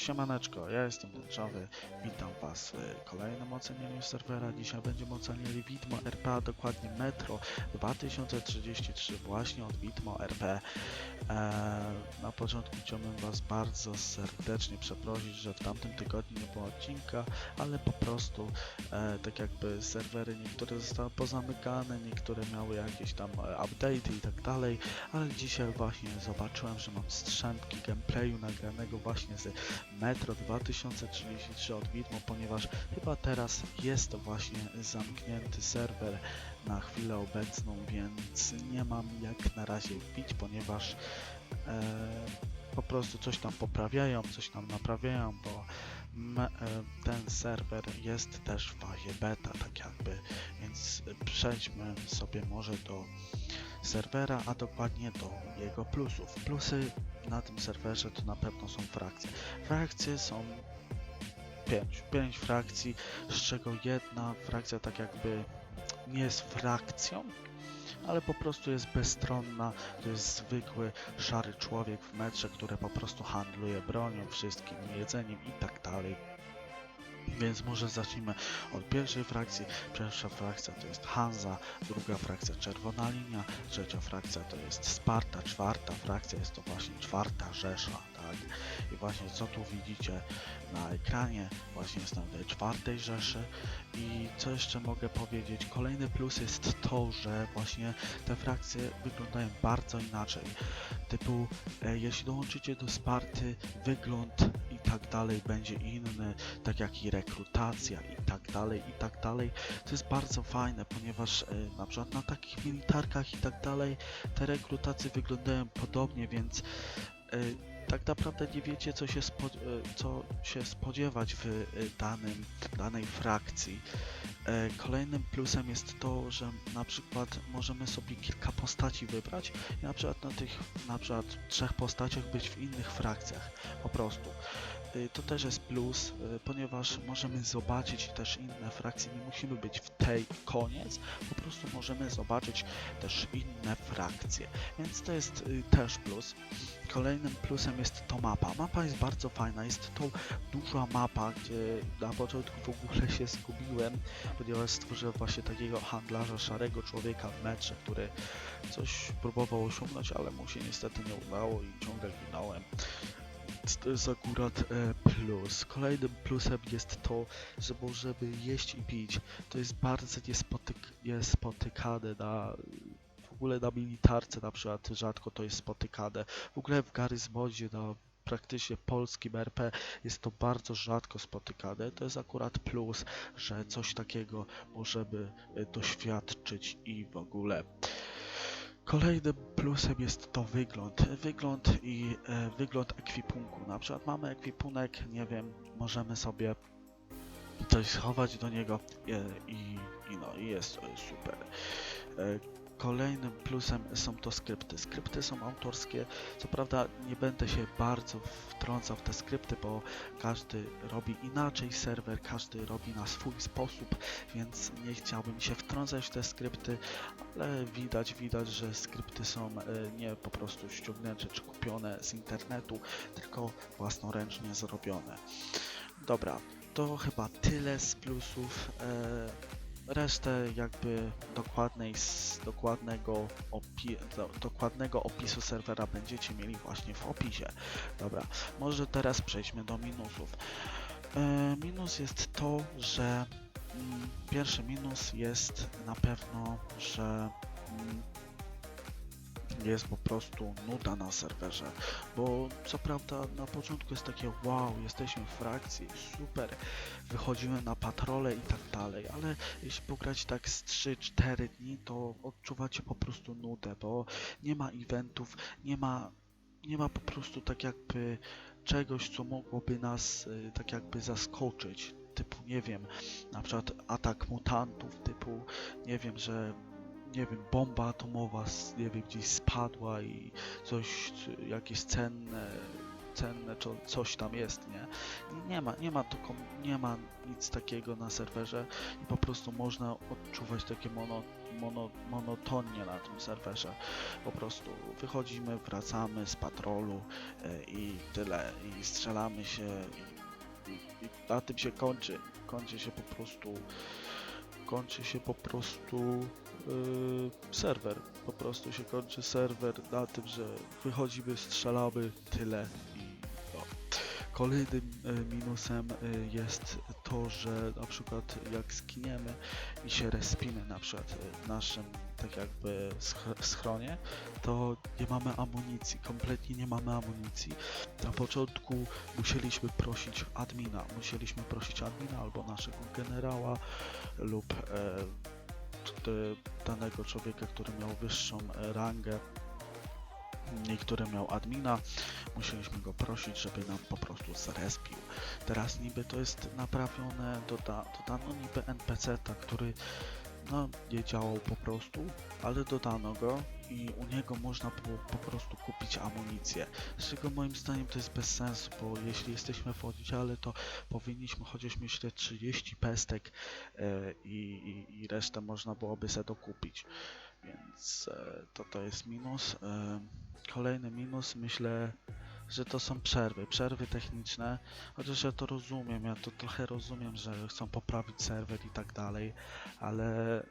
Siemaneczko, ja jestem Tęczowy, witam was w kolejnym ocenianiu serwera. Dzisiaj będziemy oceniali Widmo RP, dokładnie Metro 2033 właśnie od Widmo RP. Eee, na początku chciałbym was bardzo serdecznie przeprosić, że w tamtym tygodniu nie było odcinka, ale po prostu e, tak jakby serwery niektóre zostały pozamykane, niektóre miały jakieś tam e, update'y i tak dalej, ale dzisiaj właśnie zobaczyłem, że mam strzępki gameplayu nagranego właśnie z Metro 2033 od Widmo, ponieważ chyba teraz jest to właśnie zamknięty serwer na chwilę obecną, więc nie mam jak na razie wbić, ponieważ e, po prostu coś tam poprawiają, coś tam naprawiają, bo e, ten serwer jest też w fazie beta, tak jakby, więc przejdźmy sobie może do serwera, a dokładnie do jego plusów. Plusy na tym serwerze to na pewno są frakcje. Frakcje są pięć, pięć frakcji, z czego jedna frakcja tak jakby nie jest frakcją, ale po prostu jest bezstronna, to jest zwykły szary człowiek w metrze, który po prostu handluje bronią, wszystkim jedzeniem i tak dalej. Więc może zacznijmy od pierwszej frakcji. Pierwsza frakcja to jest Hansa, druga frakcja Czerwona Linia, trzecia frakcja to jest Sparta, czwarta frakcja jest to właśnie czwarta Rzesza, tak? I właśnie co tu widzicie na ekranie, właśnie jestem w tej czwartej Rzeszy i co jeszcze mogę powiedzieć? Kolejny plus jest to, że właśnie te frakcje wyglądają bardzo inaczej. Typu, e, jeśli dołączycie do Sparty, wygląd i tak dalej będzie inny, tak jak i rekrutacja i tak dalej, i tak dalej. To jest bardzo fajne, ponieważ e, na przykład na takich militarkach i tak dalej te rekrutacje wyglądają podobnie, więc e, tak naprawdę nie wiecie co się, spo, e, co się spodziewać w e, danym, danej frakcji. E, Kolejnym plusem jest to, że na przykład możemy sobie kilka postaci wybrać i na przykład na tych na przykład trzech postaciach być w innych frakcjach po prostu. Y, To też jest plus, y, ponieważ możemy zobaczyć też inne frakcje, nie musimy być w tej koniec, po prostu możemy zobaczyć też inne frakcje, więc to jest y, też plus. Kolejnym plusem jest to mapa. Mapa jest bardzo fajna, jest to duża mapa, gdzie na początku w ogóle się zgubiłem, ponieważ stworzyłem właśnie takiego handlarza szarego człowieka w metrze, który coś próbował osiągnąć, ale mu się niestety nie udało i ciągle ginąłem. To jest akurat e, plus. Kolejnym plusem jest to, że możemy jeść i pić. To jest bardzo niespotyk niespotykane na w ogóle na militarce na przykład rzadko to jest spotykane. W ogóle w Garry's Modzie na praktycznie polskim RP jest to bardzo rzadko spotykane. To jest akurat plus, że coś takiego możemy e, doświadczyć i w ogóle. Kolejnym plusem jest to wygląd. Wygląd i e, wygląd ekwipunku. Na przykład mamy ekwipunek, nie wiem, możemy sobie coś schować do niego e, i, i no i jest super. E, Kolejnym plusem są to skrypty. Skrypty są autorskie. Co prawda nie będę się bardzo wtrącał w te skrypty, bo każdy robi inaczej serwer, każdy robi na swój sposób, więc nie chciałbym się wtrącać w te skrypty, ale widać, widać, że skrypty są e, nie po prostu ściągnięte czy kupione z internetu, tylko własnoręcznie zrobione. Dobra, to chyba tyle z plusów. Resztę jakby dokładnej, dokładnego, opi do, dokładnego opisu serwera będziecie mieli właśnie w opisie. Dobra, może teraz przejdźmy do minusów. E, minus jest to, że mm, pierwszy minus jest na pewno, że mm, jest po prostu nuda na serwerze, bo co prawda na początku jest takie wow, jesteśmy w frakcji, super, wychodzimy na patrole i tak dalej, ale jeśli pograć tak z 3-4 dni, to odczuwacie po prostu nudę, bo nie ma eventów, nie ma, nie ma po prostu tak jakby czegoś, co mogłoby nas y, tak jakby zaskoczyć. Typu, nie wiem, na przykład atak mutantów, typu, nie wiem, że nie wiem, bomba atomowa, nie wiem, gdzieś spadła i coś, jakieś cenne, cenne, co, coś tam jest, nie? Nie ma, nie ma, taką, nie ma nic takiego na serwerze i po prostu można odczuwać takie mono, mono, monotonnie na tym serwerze. Po prostu wychodzimy, wracamy z patrolu e, i tyle. I strzelamy się i, i, i na tym się kończy. Kończy się po prostu kończy się po prostu serwer. Po prostu się kończy serwer na tym, że wychodzimy, strzelamy, tyle no. Kolejnym y, minusem y, jest to, że na przykład jak skiniemy i się respimy na przykład y, w naszym tak jakby sch- schronie, to nie mamy amunicji, kompletnie nie mamy amunicji. Na początku musieliśmy prosić admina, musieliśmy prosić admina albo naszego generała lub e, t- danego człowieka, który miał wyższą rangę i który miał admina, musieliśmy go prosić, żeby nam po prostu zrespił. Teraz niby to jest naprawione, doda, dodano niby NPC-ta, który no, nie działał po prostu, ale dodano go i u niego można było po prostu kupić amunicję. Z czego moim zdaniem to jest bez sensu, bo jeśli jesteśmy w oddziale, to powinniśmy chociaż mieć te 30 pestek e, i, i, i resztę można byłoby sobie dokupić. Więc e, to to jest minus. E, kolejny minus, myślę, że to są przerwy, przerwy techniczne, chociaż ja to rozumiem, ja to trochę rozumiem, że chcą poprawić serwer i tak dalej, ale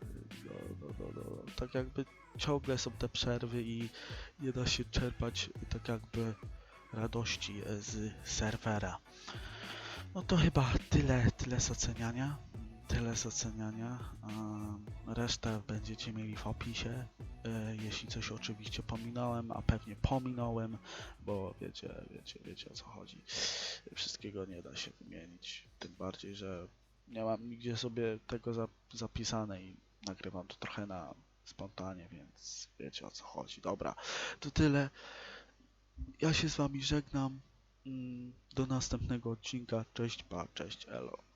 no, no, no, no, tak jakby ciągle są te przerwy i nie da się czerpać tak jakby radości z serwera. No to chyba tyle, tyle z oceniania. Tyle z oceniania. Resztę będziecie mieli w opisie. E, jeśli coś oczywiście pominąłem, a pewnie pominąłem, bo wiecie, wiecie, wiecie o co chodzi. Wszystkiego nie da się wymienić. Tym bardziej, że nie mam nigdzie sobie tego zap zapisane i nagrywam to trochę na spontanie, więc wiecie o co chodzi. Dobra, to tyle. Ja się z wami żegnam. Mm, Do następnego odcinka. Cześć, pa, cześć, elo.